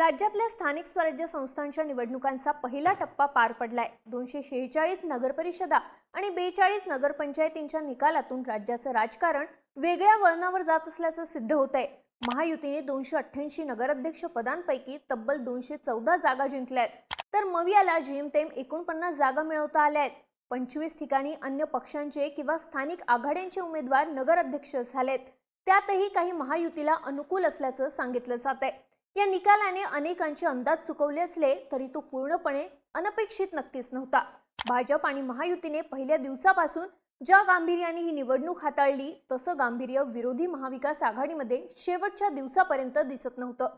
राज्यातल्या स्थानिक स्वराज्य संस्थांच्या निवडणुकांचा पहिला टप्पा पार पडलाय. दोनशे शेहेचाळीस नगरपरिषदा आणि बेचाळीस नगरपंचायतींच्या निकालातून राज्याचं राजकारण वेगळ्या वळणावर जात असल्याचं सिद्ध होत आहे महायुतीने दोनशे अठ्ठ्याऐंशी नगराध्यक्ष पदांपैकी तब्बल दोनशे चौदा जागा जिंकल्या आहेत तर मवियाला जेमतेम एकोणपन्नास जागा मिळवता आल्या आहेत. पंचवीस ठिकाणी अन्य पक्षांचे किंवा स्थानिक आघाड्यांचे उमेदवार नगराध्यक्ष झालेत. त्यातही काही महायुतीला अनुकूल असल्याचं सांगितलं जात आहे या निकालाने अनेकांचे अंदाज चुकवले असले तरी तो पूर्णपणे अनपेक्षित नक्कीच नव्हता. भाजप आणि महायुतीने पहिल्या दिवसापासून ज्या गांभीर्याने ही निवडणूक हाताळली तसं गांभीर्य विरोधी महाविकास आघाडीमध्ये शेवटच्या दिवसापर्यंत दिसत नव्हतं.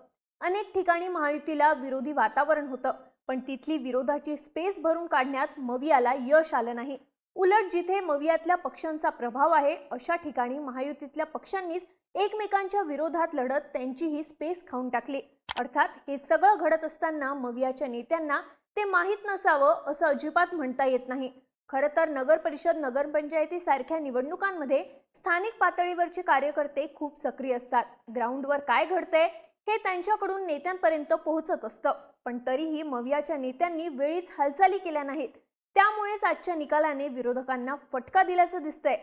अनेक ठिकाणी महायुतीला विरोधी वातावरण होतं पण तिथली विरोधाची स्पेस भरून काढण्यात मवियाला यश आलं नाही. उलट जिथे मवियातल्या पक्षांचा प्रभाव आहे अशा ठिकाणी महायुतीतल्या पक्षांनीच एकमेकांच्या विरोधात लढत त्यांची ही स्पेस खाऊन टाकली. अर्थात हे सगळं घडत असताना मवियाच्या नेत्यांना ते माहीत नसावं असं अजिबात म्हणता येत नाही. खरं तर नगर परिषद नगरपंचायती सारख्या निवडणुकांमध्ये स्थानिक पातळीवरचे कार्यकर्ते खूप सक्रिय असतात. ग्राउंडवर काय घडतंय हे त्यांच्याकडून नेत्यांपर्यंत पोहोचत असतं. पण तरीही मवियाच्या नेत्यांनी वेळीच हालचाली केल्या नाहीत. त्यामुळेच आजच्या निकालाने विरोधकांना फटका दिल्याचं दिसतंय.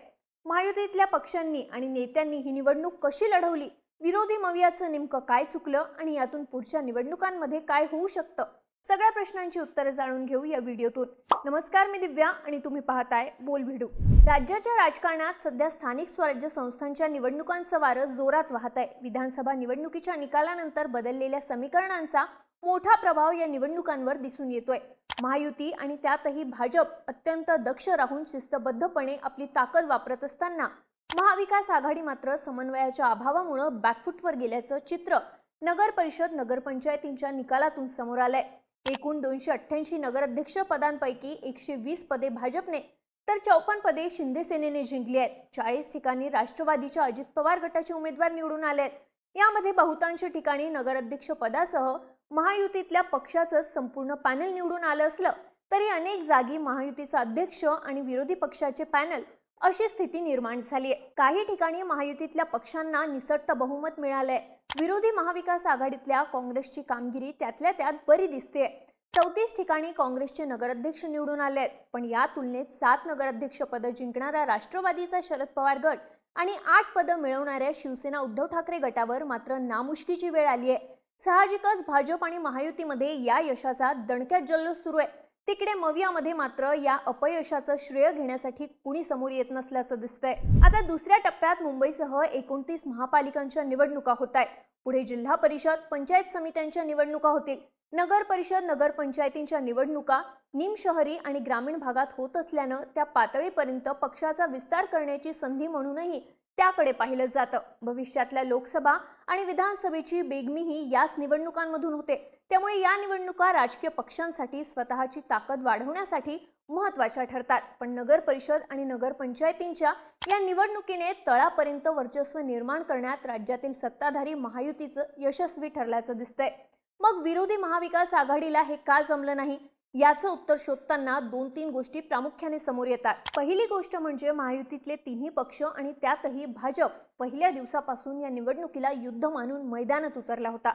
महायुतीतल्या पक्षांनी आणि नेत्यांनी ही निवडणूक कशी लढवली? विरोधी मवियाचं नेमकं काय चुकलं आणि यातून पुढच्या निवडणुकांमध्ये काय होऊ शकतं? सगळ्या प्रश्नांची उत्तरं जाणून घेऊ या व्हिडिओतून. नमस्कार मी दिव्या आणि तुम्ही पाहताय बोल भिडू. राज्याच्या राजकारणात सध्या स्थानिक स्वराज्य संस्थांच्या निवडणुकांचं वारं जोरात वाहत आहे विधानसभा निवडणुकीच्या निकालानंतर बदललेल्या समीकरणांचा मोठा प्रभाव या निवडणुकांवर दिसून येतोय. महायुती आणि त्यातही भाजप अत्यंत दक्ष राहून शिस्तबद्धपणे आपली ताकद वापरत असताना महाविकास आघाडी मात्र समन्वयाच्या अभावामुळे बॅकफुटवर गेल्याचं चित्र नगर परिषद नगरपंचायतींच्या निकालातून समोर आलंय. एकूण दोनशे अठ्ठ्याऐंशी नगराध्यक्ष पदांपैकी एकशे वीस पदे भाजपने तर चौपन्न पदे शिंदे सेनेने जिंकली आहेत. चाळीस ठिकाणी राष्ट्रवादीच्या अजित पवार गटाचे उमेदवार निवडून आले आहेत यामध्ये बहुतांश ठिकाणी नगराध्यक्ष पदासह महायुतीतल्या पक्षाचं संपूर्ण पॅनल निवडून आलं असलं तरी अनेक जागी महायुतीचा अध्यक्ष आणि विरोधी पक्षाचे पॅनल अशी स्थिती निर्माण झाली आहे काही ठिकाणी महायुतीतल्या पक्षांना निसटतं बहुमत मिळालंय. विरोधी महाविकास आघाडीतल्या काँग्रेसची कामगिरी त्यातल्या त्यात बरी दिसते चौतीस ठिकाणी काँग्रेसचे नगराध्यक्ष निवडून आले आहेत पण या तुलनेत सात नगराध्यक्ष पदं जिंकणारा राष्ट्रवादीचा शरद पवार गट आणि आठ पदं मिळवणाऱ्या शिवसेना उद्धव ठाकरे गटावर मात्र नामुष्कीची वेळ आली आहे साहजिकच भाजप आणि महायुतीमध्ये या यशाचा दणक्यात जल्लोष सुरू आहे. तिकडे मवियामध्ये मात्र या अपयशाचं श्रेय घेण्यासाठी कुणी समोर येत नसल्याचं दिसतंय. आता दुसऱ्या टप्प्यात मुंबईसह एकोणतीस महापालिकांच्या निवडणुका होत आहेत. पुढे जिल्हा परिषद पंचायत समित्यांच्या निवडणुका होतील. नगर परिषद नगरपंचायतींच्या निवडणुका निमशहरी आणि ग्रामीण भागात होत असल्यानं त्या पातळीपर्यंत पक्षाचा विस्तार करण्याची संधी म्हणूनही त्याकडे पाहिलं जातं. भविष्यातल्या लोकसभा आणि विधानसभेची बेगमीही याच निवडणुकांमधून होते. त्यामुळे या निवडणुका राजकीय पक्षांसाठी स्वतःची ताकद वाढवण्यासाठी महत्त्वाच्या ठरतात. पण नगर परिषद आणि नगरपंचायतींच्या या निवडणुकीने तळापर्यंत वर्चस्व निर्माण करण्यात राज्यातील सत्ताधारी महायुतीचं यशस्वी ठरल्याचं दिसतंय. मग विरोधी महाविकास आघाडीला हे का जमलं नाही? याचं उत्तर शोधताना दोन तीन गोष्टी प्रामुख्याने समोर येतात. पहिली गोष्ट म्हणजे महायुतीतले तिन्ही पक्ष आणि त्यातही भाजप पहिल्या दिवसापासून या निवडणुकीला युद्ध मानून मैदानात उतरला होता.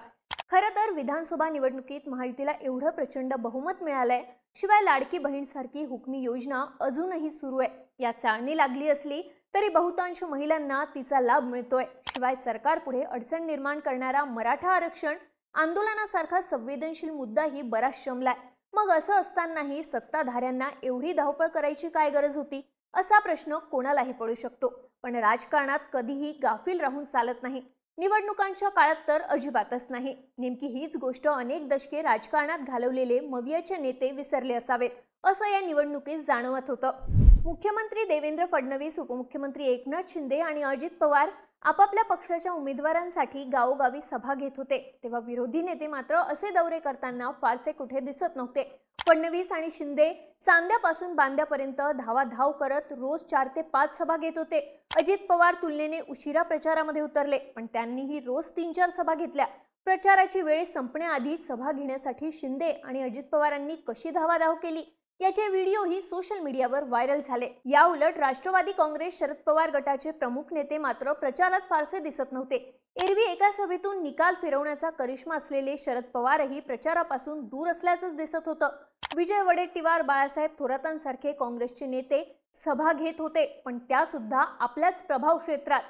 खरं तर विधानसभा निवडणुकीत महायुतीला एवढं प्रचंड बहुमत मिळालंय शिवाय लाडकी बहीणसारखी हुकमी योजना अजूनही सुरू आहे. या चाळणी लागली असली तरी बहुतांश महिलांना तिचा लाभ मिळतोय. शिवाय सरकारपुढे अडचण निर्माण करणारा मराठा आरक्षण आंदोलनासारखा संवेदनशील मुद्दाही बराच शमलाय. मग असं असतानाही सत्ताधाऱ्यांना एवढी धावपळ करायची काय गरज होती? असा प्रश्न कोणालाही पडू शकतो. पण राजकारणात कधीही गाफील राहून चालत नाही. निवडणुकांच्या काळात तर अजिबातच नाही. नेमकी हीच गोष्ट अनेक दशके राजकारणात घालवलेले मवियाचे नेते विसरले असावेत असं या निवडणुकीत जाणवत होतं. मुख्यमंत्री देवेंद्र फडणवीस उपमुख्यमंत्री एकनाथ शिंदे आणि अजित पवार आपापल्या पक्षाच्या उमेदवारांसाठी गावोगावी सभा घेत होते. तेव्हा विरोधी नेते मात्र असे दौरे करताना फारसे कुठे दिसत नव्हते. फडणवीस आणि शिंदे चांद्यापासून बांद्यापर्यंत धावाधाव करत रोज चार ते पाच सभा घेत होते. अजित पवार तुलनेने उशिरा प्रचारामध्ये उतरले पण त्यांनीही रोज तीन चार सभा घेतल्या. प्रचाराची वेळ संपण्याआधी सभा घेण्यासाठी शिंदे आणि अजित पवारांनी कशी धावाधाव केली? याचे व्हिडिओही सोशल मीडियावर व्हायरल झाले. या उलट राष्ट्रवादी काँग्रेस शरद पवार गटाचे प्रमुख नेते मात्र प्रचारात फारसे दिसत नव्हते. एरवी एका सभेतून निकाल फिरवण्याचा करिश्मा असलेले शरद पवारही प्रचारापासून दूर असल्याचंच दिसत होतं. विजय वडेट्टीवार बाळासाहेब थोरातांसारखे काँग्रेसचे नेते सभा घेत होते पण त्या सुद्धा आपल्याच प्रभाव क्षेत्रात.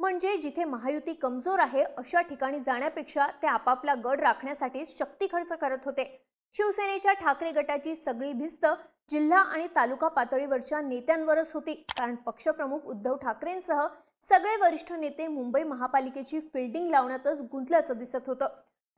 म्हणजे जिथे महायुती कमजोर आहे अशा ठिकाणी जाण्यापेक्षा ते आपापला गड राखण्यासाठी शक्ती खर्च करत होते. शिवसेनेच्या ठाकरे गटाची सगळी भिस्त जिल्हा आणि तालुका पातळीवरच्या नेत्यांवरच होती. कारण पक्षप्रमुख उद्धव ठाकरेंसह सगळे वरिष्ठ नेते मुंबई महापालिकेची फिल्डिंग लावण्यातच गुंतल्याचं दिसत होतं.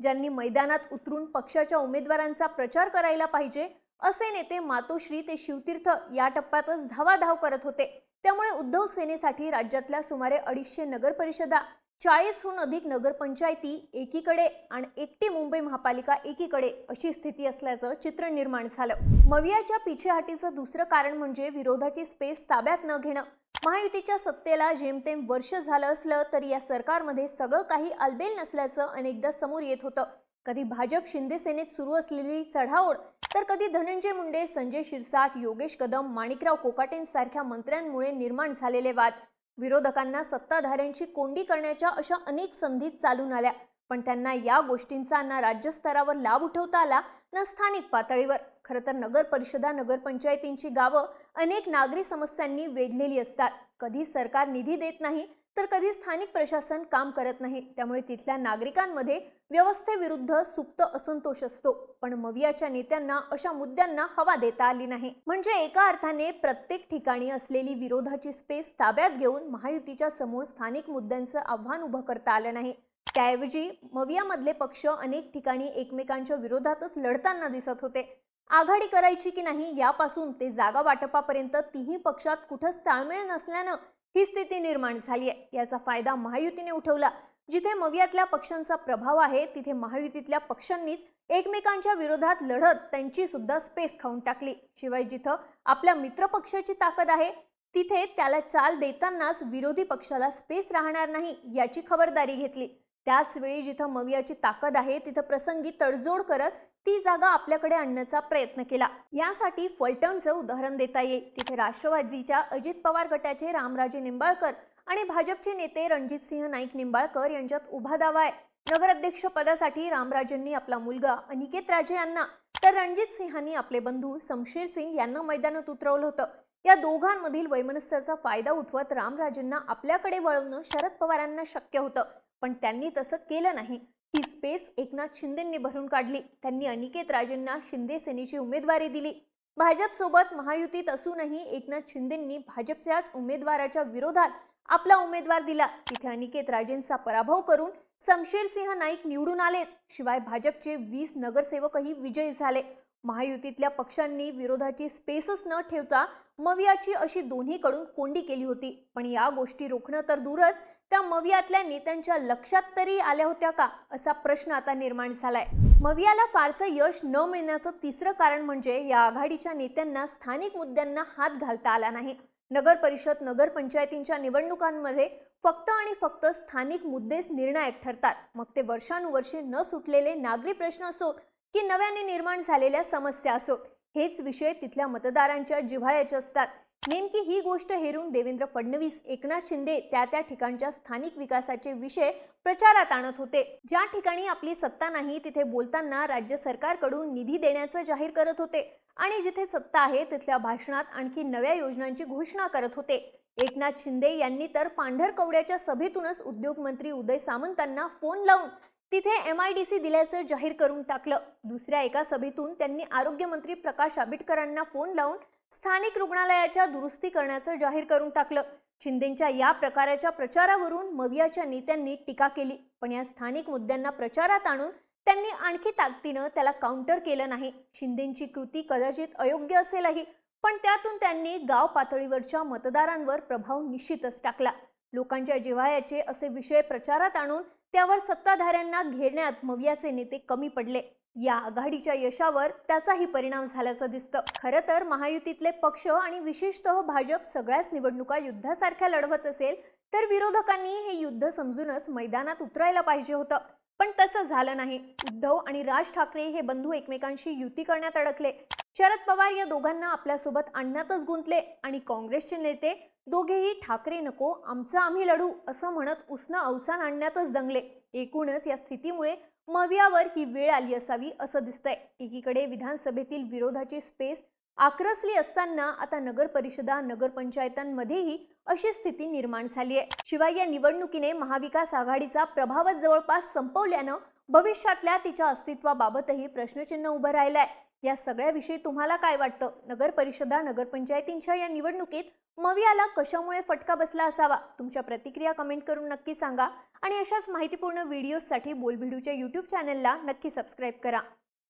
ज्यांनी मैदानात उतरून पक्षाच्या उमेदवारांचा प्रचार करायला पाहिजे असे नेते मातोश्री ते शिवतीर्थ या टप्प्यातच धावाधाव करत होते. त्यामुळे उद्धव सेनेसाठी राज्यातल्या सुमारे अडीचशे नगरपरिषदा चाळीसहून अधिक नगरपंचायती एकीकडे आणि एकटी मुंबई महापालिका एकीकडे अशी स्थिती असल्याचं चित्र निर्माण झालं. मवियाच्या पिछेहाटीचं दुसरं कारण म्हणजे विरोधाची स्पेस ताब्यात न घेणं. महायुतीच्या सत्तेला जेमतेम वर्ष झालं असलं तरी या सरकारमध्ये सगळं काही अलबेल नसल्याचं अनेकदा समोर येत होतं. कधी भाजप शिंदे सेनेत सुरू असलेली चढाओढ तर कधी धनंजय मुंडे संजय शिरसाट योगेश कदम माणिकराव कोकाटेंसारख्या मंत्र्यांमुळे निर्माण झालेले वाद. विरोधकांना सत्ताधाऱ्यांची कोंडी करण्याच्या अशा अनेक संधी चालून आल्या. पण त्यांना या गोष्टींचा ना राज्यस्तरावर लाभ उठवता आला ना स्थानिक पातळीवर. खरं तर नगर परिषदा नगरपंचायतींची गावं अनेक नागरी समस्यांनी वेढलेली असतात. कधी सरकार निधी देत नाही तर कधी स्थानिक प्रशासन काम करत नाही त्यामुळे तिथल्या नागरिकांमध्ये व्यवस्थेविरुद्ध सुप्त असंतोष असतो. पण मवियाच्या नेत्यांना अशा मुद्द्यांना हवा देता आली नाही. म्हणजे एका अर्थाने प्रत्येक ठिकाणी असलेली विरोधाची स्पेस ताब्यात घेऊन महायुतीच्या समोर स्थानिक मुद्द्यांचं आव्हान उभं करता आलं नाही. त्याऐवजी मवियामधले पक्ष अनेक ठिकाणी एकमेकांच्या विरोधातच लढताना दिसत होते. आघाडी करायची की नाही यापासून ते जागा वाटपापर्यंत तिन्ही पक्षात कुठंच ताळमेळ नसल्यानं ही स्थिती निर्माण झाली आहे. याचा फायदा महायुतीने उठवला. जिथे मवियातल्या पक्षांचा प्रभाव आहे तिथे महायुतीतल्या पक्षांनीच एकमेकांच्या विरोधात लढत त्यांची सुद्धा स्पेस खाऊन टाकली. शिवाय जिथं आपल्या मित्र पक्षाची ताकद आहे तिथे त्याला चाल देतानाच विरोधी पक्षाला स्पेस राहणार नाही याची खबरदारी घेतली. त्याच वेळी जिथं मवियाची ताकद आहे तिथं प्रसंगी तडजोड करत ती जागा आपल्याकडे आणण्याचा प्रयत्न केला. यासाठी फलटणचं उदाहरण देता येईल. तिथे राष्ट्रवादीच्या अजित पवार गटाचे रामराजे निंबाळकर आणि भाजपचे नेते रणजितसिंह नाईक निंबाळकर यांच्यात उभा दावा आहे. नगराध्यक्ष पदासाठी रामराजेंनी आपला मुलगा अनिकेत राजे यांना तर रणजित सिंहांनी आपले बंधू समशेर सिंग यांना मैदानात उतरवलं होतं. या दोघांमधील वैमनस्याचा फायदा उठवत रामराजेंना आपल्याकडे वळवणं शरद पवारांना शक्य होतं. पण त्यांनी तसं केलं नाही. ही स्पेस एकनाथ शिंदेंनी भरून काढली. त्यांनी अनिकेत राजेंना शिंदे सेनेची उमेदवारी दिली. भाजपसोबत महायुतीत असूनही एकनाथ शिंदेंनी भाजपच्याच उमेदवाराच्या विरोधात आपला उमेदवार दिला. तिथे अनिकेत राजेंचा पराभव करून शमशेर सिंह नाईक निवडून आलेच. शिवाय भाजपचे वीस नगरसेवकही विजयी झाले. महायुतीतल्या पक्षांनी विरोधाची स्पेसच न ठेवता मवियाची अशी दोन्हीकडून कोंडी केली होती. पण या गोष्टी रोखणं तर दूरच. त्या मवियातल्या नेत्यांच्या लक्षात तरी आल्या होत्या का? असा प्रश्न आता निर्माण झालाय. मवियाला फारसं यश न मिळण्याचं तिसरं कारण म्हणजे या आघाडीच्या नेत्यांना स्थानिक मुद्द्यांना हात घालता आला नाही. नगर परिषद नगरपंचायतींच्या निवडणुकांमध्ये फक्त आणि फक्त स्थानिक मुद्देच निर्णायक ठरतात. मग ते वर्षानुवर्षे न सुटलेले नागरी प्रश्न असोत की नव्याने निर्माण झालेल्या समस्या असोत? हेच विषय तिथल्या मतदारांच्या जिव्हाळ्याचे असतात. नेमकी ही गोष्ट हेरून देवेंद्र फडणवीस एकनाथ शिंदे त्या त्या ठिकाणच्या स्थानिक विकासाचे विषय प्रचारात आणत होते. ज्या ठिकाणी आपली सत्ता नाही तिथे बोलताना राज्य सरकारकडून निधी देण्याचं जाहीर करत होते आणि जिथे सत्ता आहे तिथल्या भाषणात आणखी नव्या योजनांची घोषणा करत होते. एकनाथ शिंदे यांनी तर पांढरकवड्याच्या सभेतूनच उद्योगमंत्री उदय सामंतांना फोन लावून तिथे एम आय डी सी दिल्याचं जाहीर करून टाकलं. दुसऱ्या एका सभेतून त्यांनी आरोग्यमंत्री प्रकाश आंबेडकरांना फोन लावून स्थानिक रुग्णालयाच्या दुरुस्ती करण्याचं जाहीर करून टाकलं. शिंदेच्या या प्रकाराच्या प्रचारावरून मवियाच्या नेत्यांनी टीका केली पण या स्थानिक मुद्द्यांना प्रचारात आणून त्यांनी आणखी ताकदीनं त्याला काउंटर केलं नाही. शिंदेची कृती कदाचित अयोग्य असेलही पण त्यातून त्यांनी गाव पातळीवरच्या मतदारांवर प्रभाव निश्चितच टाकला. लोकांच्या जिव्हाळ्याचे असे विषय प्रचारात आणून त्यावर सत्ताधाऱ्यांना घेरण्यात मवियाचे नेते कमी पडले. या आघाडीच्या यशावर त्याचाही परिणाम झाल्याचं दिसतं. खरं तर महायुतीतले पक्ष आणि विशेषतः भाजप सगळ्याच निवडणुका युद्धासारख्या लढवत असेल तर विरोधकांनी हे युद्ध समजूनच मैदानात उतरायला पाहिजे होतं. पण तसं झालं नाही. उद्धव आणि राज ठाकरे हे बंधू एकमेकांशी युती करण्यात अडकले. शरद पवार या दोघांना आपल्यासोबत आणण्यातच गुंतले आणि काँग्रेसचे नेते दोघेही ठाकरे नको आमचं आम्ही लढू असं म्हणत उसनं अवसान आणण्यातच दंगले. एकूणच या स्थितीमुळे मवियावर ही वेळ आली असावी असं दिसतंय. एकीकडे विधानसभेतील विरोधाची स्पेस आक्रसली असताना आता नगर परिषदा नगरपंचायतांमध्येही अशी स्थिती निर्माण झाली आहे. शिवाय या निवडणुकीने महाविकास आघाडीचा प्रभावच जवळपास संपवल्यानं भविष्यातल्या तिच्या अस्तित्वाबाबतही प्रश्नचिन्ह उभं राहिलंय. या सगळ्याविषयी तुम्हाला काय वाटतं? नगर परिषदा नगरपंचायतींच्या या निवडणुकीत मवियाला कशामुळे फटका बसला असावा? तुमच्या प्रतिक्रिया कमेंट करून नक्की सांगा. आणि अशाच माहितीपूर्ण व्हिडिओजसाठी बोलभिडूच्या यूट्यूब चॅनलला नक्की सबस्क्राईब करा.